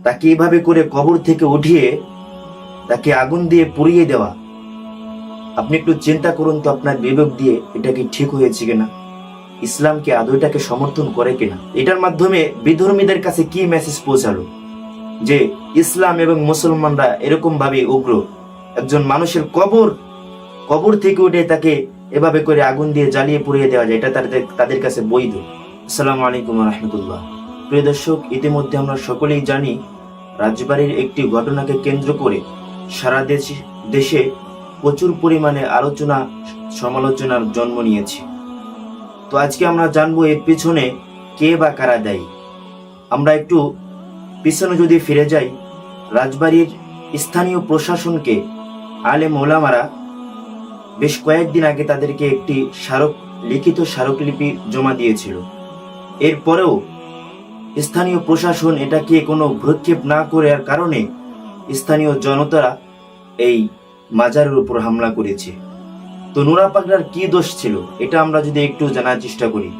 তাকে এভাবে করে কবর থেকে উঠিয়ে তাকে আগুন দিয়ে পুড়িয়ে দেওয়া। আপনি একটু চিন্তা করুন তো আপনার বিবেক দিয়ে এটা কি ঠিক হয়েছে কিনা? ইসলামকে আদৌ এটাকে সমর্থন করে কিনা? এটার মাধ্যমে বিধর্মীদের কাছে কি মেসেজ পৌঁছালো? যে ইসলাম এবং মুসলমানরা এরকম ভাবে উগ্র। একজন মানুষের কবর কবর থেকে উঠে তাকে এভাবে করে আগুন দিয়ে জ্বালিয়ে পুড়িয়ে দেওয়া যায়, এটা তাদের তাদের কাছে বৈধ। আসসালামু আলাইকুম রহমতুল্লাহ। প্রিয় দর্শক, ইতিমধ্যে আমরা সকলেই জানি, রাজবাড়ির একটি ঘটনাকে কেন্দ্র করে সারা দেশে প্রচুর পরিমাণে আলোচনা, সমালোচনার জন্ম নিয়েছে। তো আজকে আমরা জানব এর পিছনে কে বা কারা দেয়। আমরা একটু পিছনে যদি ফিরে যাই, রাজবাড়ির স্থানীয় প্রশাসনকে, আলে ওলামারা বেশ কয়েকদিন আগে তাদেরকে একটি স্মারক, লিখিত স্মারকলিপি জমা দিয়েছিল। এরপরেও স্থানীয় প্রশাসন এটাকে কোনো ভ্রক্ষেপ না করার কারণে স্থানীয় জনতারা এই মাজারের উপর হামলা করেছে। তো নুরা পাগলার কি দোষ ছিল, এটা আমরা যদি একটু জানার চেষ্টা করি।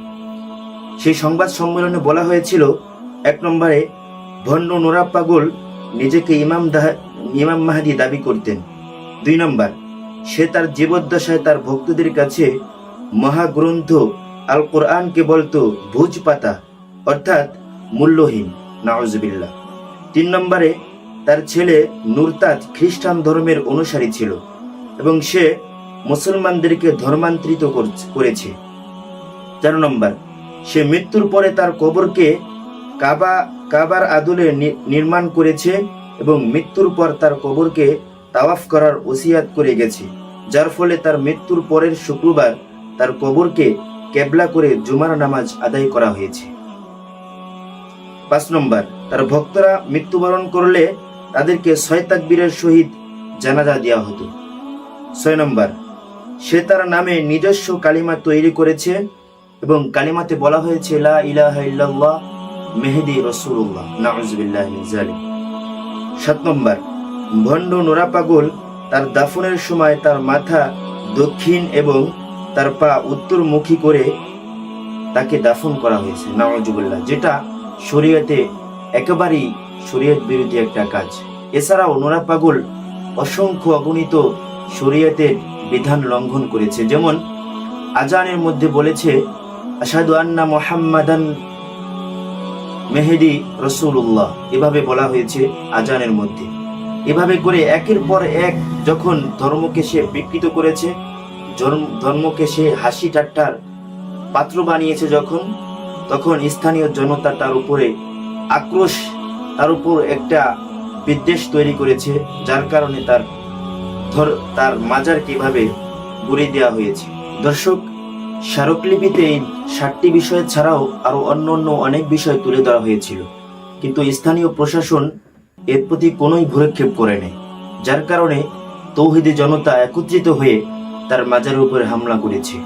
সেই সংবাদ সম্মেলনে বলা হয়েছিল, এক নম্বরে ভণ্ড নোরা পাগল নিজেকে ইমাম দাহ- ইমাম মাহাদি দাবি করতেন। দুই নম্বর, সে তার জীবদ্দশায় তার ভক্তদের কাছে মহাগ্রন্থ আল কোরআনকে বলতো, ভুজ পাতা। অর্থাৎ মূল্যহীন, নাউজবিল্লাহ। তিন নম্বরে, তার ছেলে নুরতাজ খ্রিস্টান ধর্মের অনুসারী ছিল এবং সে মুসলমানদেরকে ধর্মান্তরিত করছে- চার নম্বর, সে মৃত্যুর পরে তার কবরকে কাবা, কাবার আদলে নির্মাণ করেছে এবং মৃত্যুর পর তার কবরকে তাওয়াফ করার ওসিয়াত করে গেছে, যার ফলে তার মৃত্যুর পরের শুক্রবার তার কবরকে কেবলা করে জুমার নামাজ আদায় করা হয়েছে। পাঁচ নম্বর, তার ভক্তরা মৃত্যুবরণ করলে তাদেরকে ছয় তাকবীরের সহিত জানাজা দেওয়া হতো। ছয় নম্বর, সে তার নামে নিজস্ব কালিমা তৈরি করেছে এবং কালিমাতে বলা হয়েছে, লা ইলাহা ইল্লাল্লাহ মেহেদি রসুল্লাহ নাউজুবিল্লাহ সাত নম্বর, ভণ্ড নোরা পাগল তার দাফনের সময় তার মাথা দক্ষিণ এবং তার পা উত্তরমুখী করে তাকে দাফন করা হয়েছে নাওয়াজুবুল্লাহ যেটা শরীয়তে একেবারেই শরীয়ত বিরোধী একটা কাজ। এছাড়াও নোরা পাগল অসংখ্য অগণিত শরীয়তের বিধান লঙ্ঘন করেছে। যেমন আজানের মধ্যে বলেছে আসাদু আন্না মোহাম্মাদান মেহেদি রসুল্লাহ এভাবে বলা হয়েছে আজানের মধ্যে। এভাবে করে একের পর এক যখন ধর্মকে সে বিকৃত করেছে ধর্ম- ধর্মকে সে হাসি ঠাট্টার পাত্র বানিয়েছে যখন তখন স্থানীয় জনতা তার উপরে আক্রোশ, তার উপর একটা বিদ্বেষ তৈরি করেছে, যার কারণে তার ধর, তার মাজার কীভাবে গুড়ি দেওয়া হয়েছে। দর্শক, স্মারকলিপিতে এই ষাটটি বিষয় ছাড়াও আরও অন্য অন্য অনেক বিষয় তুলে ধরা হয়েছিল। কিন্তু স্থানীয় প্রশাসন এর প্রতি কোনোই ভূরক্ষেপ করে নেয় যার কারণে তৌহিদি জনতা একত্রিত হয়ে তার মাজারের উপরে হামলা করেছে।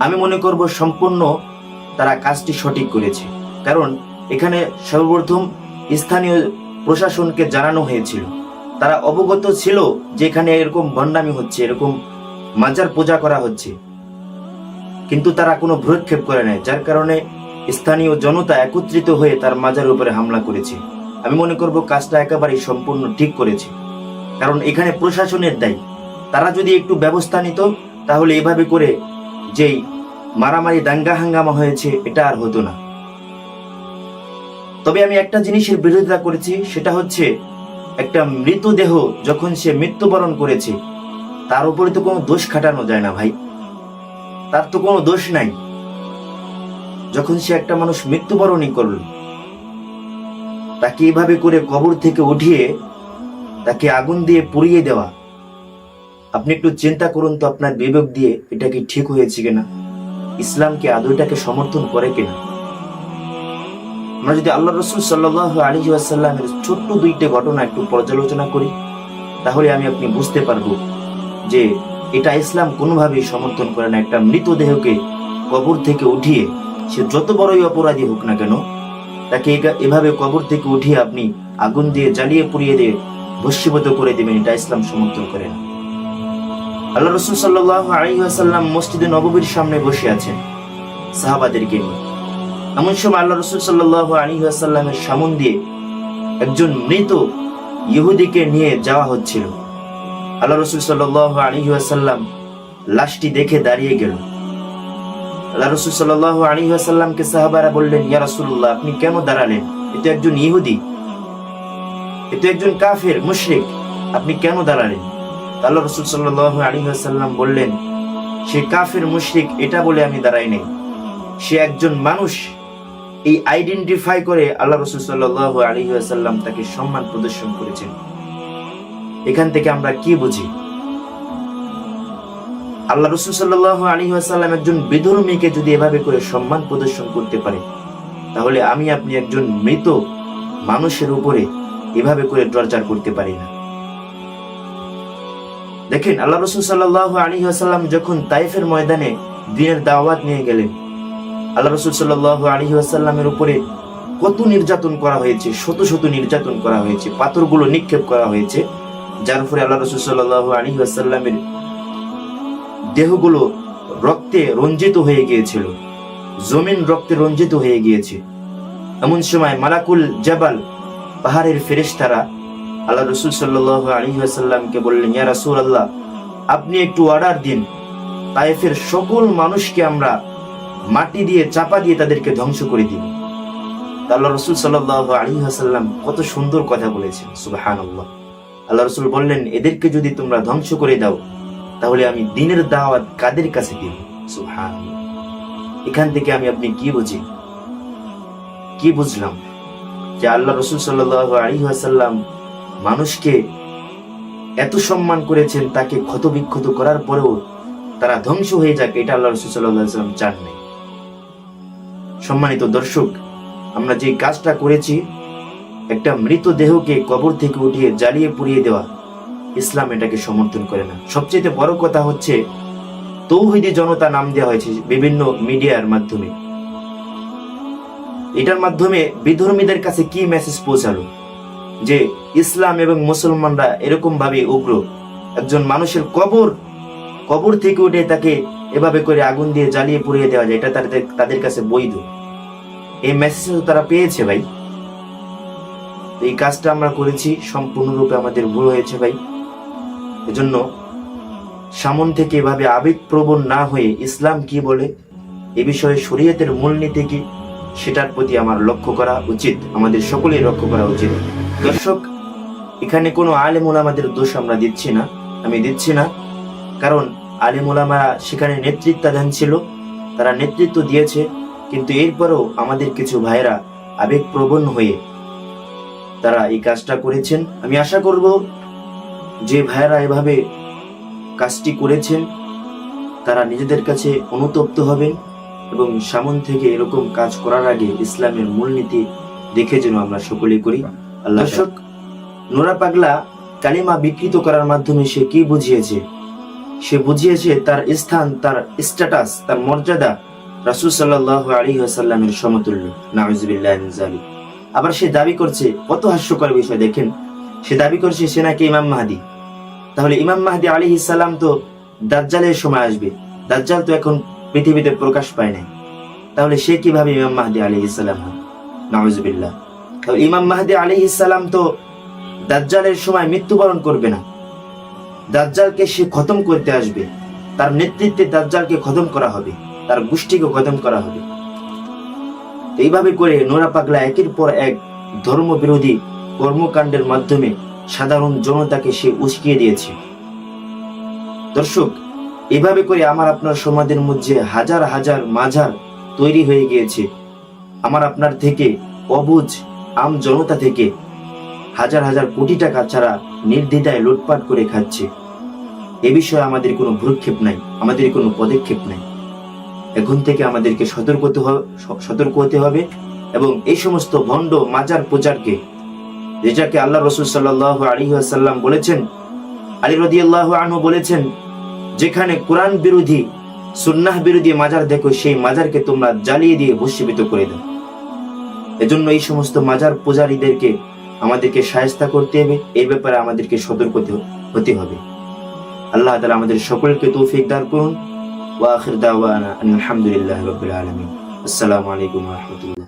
আমি মনে করব সম্পূর্ণ তারা কাজটি সঠিক করেছে। কারণ এখানে সর্বপ্রথম স্থানীয় প্রশাসনকে জানানো হয়েছিল। তারা অবগত ছিল যে এখানে এরকম ভণ্ডামি হচ্ছে, এরকম মাজার পূজা করা হচ্ছে। কিন্তু তারা কোনো ভ্রক্ষেপ করে নাই, যার কারণে স্থানীয় জনতা একত্রিত হয়ে তার মাজার উপরে হামলা করেছে। আমি মনে করব কাজটা একেবারেই সম্পূর্ণ ঠিক করেছে। কারণ এখানে প্রশাসনের দায়ী। তারা যদি একটু ব্যবস্থা নিত, তাহলে এভাবে করে যেই মারামারি দাঙ্গা হাঙ্গামা হয়েছে, এটা আর হতো না। তবে আমি একটা জিনিসের বিরোধিতা করেছি, সেটা হচ্ছে একটা মৃতদেহ যখন সে মৃত্যুবরণ করেছে, তার উপরে তো কোনো দোষ খাটানো যায় না ভাই। তার তো কোনো দোষ নাই। যখন সে একটা মানুষ মৃত্যুবরণই করল, তাকে এভাবে করে কবর থেকে উঠিয়ে তাকে আগুন দিয়ে পুড়িয়ে দেওয়া, আপনি একটু চিন্তা করুন তো আপনার বিবেক দিয়ে এটা কি ঠিক হয়েছে কিনা। ইসলামকে আদৌ এটাকে সমর্থন করে কিনা? আমরা যদি আল্লাহ রসুল সাল্লাহ আলী আসাল্লামের ছোট্ট দুইটা ঘটনা একটু পর্যালোচনা করি, তাহলে আমি আপনি বুঝতে পারব যে এটা ইসলাম কোনোভাবেই সমর্থন করে না। একটা মৃতদেহকে কবর থেকে উঠিয়ে, সে যত বড়ই অপরাধী হোক না কেন, তাকে এভাবে কবর থেকে উঠিয়ে আপনি আগুন দিয়ে জ্বালিয়ে পুড়িয়ে দিয়ে ভস্মীভূত করে দেবেন, এটা ইসলাম সমর্থন করে না। আল্লাহ রসুল সাল্লাহ আলহিহাসাল্লাম মসজিদে নববীর সামনে বসে আছেন সাহাবাদেরকে নিয়ে। এমন সময় আল্লাহ রসুল সাল্লাহ আলহিহাসাল্লামের সামন দিয়ে একজন মৃত ইহুদিকে নিয়ে যাওয়া হচ্ছিল। আল্লাহ রসুল সাল আলী আসাল্লাম লাশটি দেখে দাঁড়িয়ে গেল। আল্লাহ রসুল সাল আলী আসাল্লামকে সাহাবারা বললেন, ইয়া রাসুল্লাহ আপনি কেন দাঁড়ালেন? এ তো একজন ইহুদি। এ তো একজন কাফের, মুশরিক। আপনি কেন দাঁড়ালেন? আল্লাহ রসুল সাল্লাহ আলী আসাল্লাম বললেন, সে কাফের, মুশরিক, এটা বলে আমি দাঁড়াই নাই। সে একজন মানুষ, এই আইডেন্টিফাই করে আল্লাহ রসুল সাল্লাহ আলী আসাল্লাম তাকে সম্মান প্রদর্শন করেছেন। এখান থেকে আমরা কি বুঝি? আল্লাহ রসুল সাল্লাহ আলী আসাল্লাম একজন বিধর্মীকে যদি এভাবে করে সম্মান প্রদর্শন করতে পারে, তাহলে আমি আপনি একজন মৃত মানুষের উপরে এভাবে করে টর্চার করতে পারি না। দেখেন, আল্লাহ রসুল সাল্লাহ আলী আসাল্লাম যখন তাইফের ময়দানে দিনের দাওয়াত নিয়ে গেলেন, আল্লাহ রসুল সাল্লাহ আলী আসাল্লামের উপরে কত নির্যাতন করা হয়েছে, শত শত নির্যাতন করা হয়েছে, পাথরগুলো নিক্ষেপ করা হয়েছে, যার ফলে আল্লাহ রসুল সাল্লাহ আলী আসাল্লামের দেহগুলো রক্তে রঞ্জিত হয়ে গিয়েছিল, জমিন রক্তে রঞ্জিত হয়ে গিয়েছে। এমন সময় মালাকুল জাবাল পাহাড়ের ফেরেশতারা আল্লাহ রসুল সাল্লাহ আলী আসাল্লামকে বললেন, ইয়া রাসুল আল্লাহ আপনি একটু অর্ডার দিন। তাইফের সকল মানুষকে আমরা মাটি দিয়ে, চাপা দিয়ে তাদেরকে ধ্বংস করে দিব আল্লাহ রসুল সাল্লাহ আলী আসাল্লাম কত সুন্দর কথা বলেছেন সুবাহান আল্লাহ আল্লাহ রসুল বললেন, এদেরকে যদি তোমরা ধ্বংস করে দাও, তাহলে আমি দিনের দাওয়াত কাদের কাছে দিব? সুবহান এখান থেকে আমি আপনি কি বুঝি? কি বুঝলাম? যে আল্লাহ রসুল সাল্লাহ আলী আসাল্লাম মানুষকে এত সম্মান করেছেন, তাকে ক্ষত বিক্ষত করার পরেও তারা ধ্বংস হয়ে যাক, এটা আল্লাহ রসুল সাল্লাম চান নাই। সম্মানিত দর্শক, আমরা যে কাজটা করেছি, একটা মৃত দেহকে কবর থেকে উঠিয়ে জ্বালিয়ে পুড়িয়ে দেওয়া, ইসলাম এটাকে সমর্থন করে না। সবচেয়ে বড় কথা হচ্ছে, তৌহিদি জনতা নাম দেওয়া হয়েছে বিভিন্ন মিডিয়ার মাধ্যমে। এটার মাধ্যমে বিধর্মীদের কাছে কি মেসেজ পৌঁছালো? যে ইসলাম এবং মুসলমানরা এরকম ভাবে উগ্র। একজন মানুষের কবর কবর থেকে উঠে তাকে এভাবে করে আগুন দিয়ে জ্বালিয়ে পুড়িয়ে দেওয়া যায়, এটা তাদের তাদের কাছে বৈধ। এই মেসেজ তারা পেয়েছে ভাই। এই কাজটা আমরা করেছি, সম্পূর্ণরূপে আমাদের ভুল হয়েছে ভাই। এজন্য সামন থেকে এভাবে আবেগপ্রবণ না হয়ে ইসলাম কি বলে, এ বিষয়ে শরীয়তের মূলনীতি কি, সেটার প্রতি আমার লক্ষ্য করা উচিত, আমাদের সকলেই লক্ষ্য করা উচিত। দর্শক এখানে কোনো আলেম ওলামাদের দোষ আমরা দিচ্ছি না, আমি দিচ্ছি না। কারণ আলেম ওলামারা সেখানে নেতৃত্বাধান ছিল, তারা নেতৃত্ব দিয়েছে, কিন্তু এরপরও আমাদের কিছু ভাইরা আবেগপ্রবণ হয়ে তারা এই কাজটা করেছেন। আমি আশা করব যে ভাইয়েরা এভাবে কাজটি করেছেন, তারা নিজেদের কাছে অনুতপ্ত হবেন এবং সামন থেকে এরকম কাজ করার আগে ইসলামের মূলনীতি দেখে যেন আমরা সকলেই করি। আল্লাহ নোরা পাগলা কালিমা বিকৃত করার মাধ্যমে সে কি বুঝিয়েছে? সে বুঝিয়েছে তার স্থান, তার স্ট্যাটাস তার মর্যাদা রাসুল সাল্লাহ আলী আসাল্লামের সমতুল্য। নাউজবিল্লাহ আবার সে দাবি করছে, কত হাস্যকর বিষয় দেখেন। সে দাবি করছে, সে নাকি ইমাম মাহাদি। তাহলে ইমাম মাহাদি আলী ইসাল্লাম তো দাজ্জালের সময় আসবে। দাজ্জাল তো এখন পৃথিবীতে প্রকাশ পায় নাই। তাহলে সে কীভাবে ইমাম মাহাদি আলী ইসাল্লাম নাউজবিল্লাহ। তাহলে ইমাম মাহাদি আলী ইসাল্লাম তো দাজ্জালের সময় মৃত্যুবরণ করবে না। দাজ্জালকে সে খতম করতে আসবে। তার নেতৃত্বে দাজ্জালকে খতম করা হবে। তার গোষ্ঠীকে খতম করা হবে। এইভাবে করে নোরা পাগলা একের পর এক ধর্ম বিরোধী কর্মকাণ্ডের মাধ্যমে সাধারণ জনতাকে সে উস্কিয়ে দিয়েছে। দর্শক, এভাবে করে আমার আপনার সমাজের মধ্যে হাজার হাজার মাঝার তৈরি হয়ে গিয়েছে। আমার আপনার থেকে অবুজ আম জনতা থেকে হাজার হাজার কোটি টাকা ছাড়া নির্দ্বিধায় লুটপাট করে খাচ্ছে। এ বিষয়ে আমাদের কোনো ভ্রুক্ষেপ নাই, আমাদের কোনো পদক্ষেপ নাই। এখন থেকে আমাদেরকে সতর্ক সতর্ক হতে হবে এবং এই সমস্ত ভণ্ড মাজার পূজারকে যেটাকে আল্লাহ রসুল সাল্লাহ আলী আসাল্লাম বলেছেন, আলী রদি আল্লাহ আনু বলেছেন, যেখানে কোরআন বিরোধী, সুন্নাহ বিরোধী মাজার দেখো, সেই মাজারকে তোমরা জ্বালিয়ে দিয়ে ভস্মীভূত করে দাও। এজন্য এই সমস্ত মাজার পূজারীদেরকে আমাদেরকে সায়স্তা করতে হবে এই ব্যাপারে আমাদেরকে সতর্ক হতে হবে। আল্লাহ তালা আমাদের সকলকে তৌফিক দান করুন। ওয়া আখির দাওয়ানা আলহামদুলিল্লাহ রবিল আলমিন। আসসালামু আলাইকুম রহমতুল্লাহ।